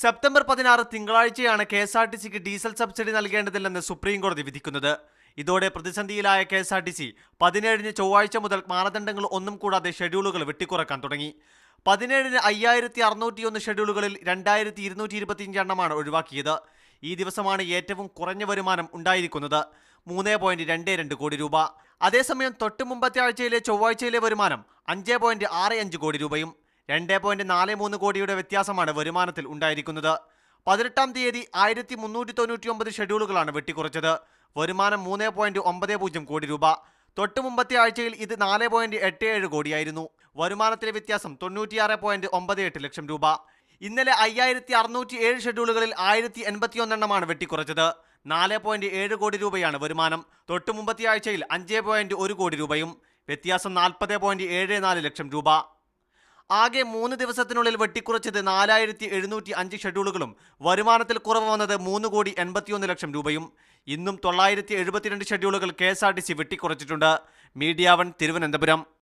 September പതിനാറ് തിങ്കളാഴ്ചയാണ് K S R T സിക്ക് ഡീസൽ സബ്സിഡി നൽകേണ്ടതില്ലെന്ന് സുപ്രീം കോടതി വിധിക്കുന്നത്. ഇതോടെ പ്രതിസന്ധിയിലായ K S R T C പതിനേഴിന് ചൊവ്വാഴ്ച മുതൽ മാനദണ്ഡങ്ങൾ ഒന്നും കൂടാതെ ഷെഡ്യൂളുകൾ വെട്ടിക്കുറക്കാൻ തുടങ്ങി. പതിനേഴിന് അയ്യായിരത്തി അറുന്നൂറ്റിയൊന്ന് ഷെഡ്യൂളുകളിൽ രണ്ടായിരത്തി ഇരുന്നൂറ്റി ഇരുപത്തിയഞ്ച് എണ്ണമാണ് ഒഴിവാക്കിയത്. ഈ ദിവസമാണ് ഏറ്റവും കുറഞ്ഞ വരുമാനം ഉണ്ടായിരിക്കുന്നത്. മൂന്ന് പോയിന്റ് രണ്ട് രണ്ട് കോടി രൂപ. അതേസമയം തൊട്ട് മുമ്പത്തെ ആഴ്ചയിലെ ചൊവ്വാഴ്ചയിലെ വരുമാനം അഞ്ച് പോയിന്റ് ആറ് അഞ്ച് കോടി രൂപയും രണ്ട് പോയിന്റ് നാല് മൂന്ന് കോടിയുടെ വ്യത്യാസമാണ് വരുമാനത്തിൽ ഉണ്ടായിരിക്കുന്നത്. പതിനെട്ടാം തീയതി ആയിരത്തി മുന്നൂറ്റി തൊണ്ണൂറ്റി ഒമ്പത് ഷെഡ്യൂളുകളാണ് വെട്ടിക്കുറച്ചത്. വരുമാനം മൂന്ന് പോയിന്റ് ഒമ്പത് പൂജ്യം കോടി രൂപ. തൊട്ട് മുമ്പത്തെ ആഴ്ചയിൽ ഇത് നാല് പോയിന്റ് എട്ട് ഏഴ് കോടിയായിരുന്നു. വരുമാനത്തിലെ വ്യത്യാസം തൊണ്ണൂറ്റിയാറ് പോയിന്റ് ഒമ്പത് എട്ട് ലക്ഷം രൂപ. ഇന്നലെ അയ്യായിരത്തി അറുന്നൂറ്റി ഏഴ് ഷെഡ്യൂളുകളിൽ ആയിരത്തി എൺപത്തി ഒന്നെണ്ണമാണ് വെട്ടിക്കുറച്ചത്. നാല് പോയിന്റ് ഏഴ് കോടി രൂപയാണ് വരുമാനം. തൊട്ട് മുമ്പത്തെ ആഴ്ചയിൽ അഞ്ച് പോയിന്റ് ഒരു കോടി രൂപയും. വ്യത്യാസം നാൽപ്പത് പോയിന്റ് ഏഴ് നാല് ലക്ഷം രൂപ. ആകെ മൂന്ന് ദിവസത്തിനുള്ളിൽ വെട്ടിക്കുറച്ചത് നാലായിരത്തി എഴുന്നൂറ്റി അഞ്ച് ഷെഡ്യൂളുകളും. വരുമാനത്തിൽ കുറവ് വന്നത് മൂന്ന് കോടി എൺപത്തിയൊന്ന് ലക്ഷം രൂപയും. ഇന്നും തൊള്ളായിരത്തി എഴുപത്തിരണ്ട് ഷെഡ്യൂളുകൾ K S R T C വെട്ടിക്കുറച്ചിട്ടുണ്ട്. Media one Thiruvananthapuram.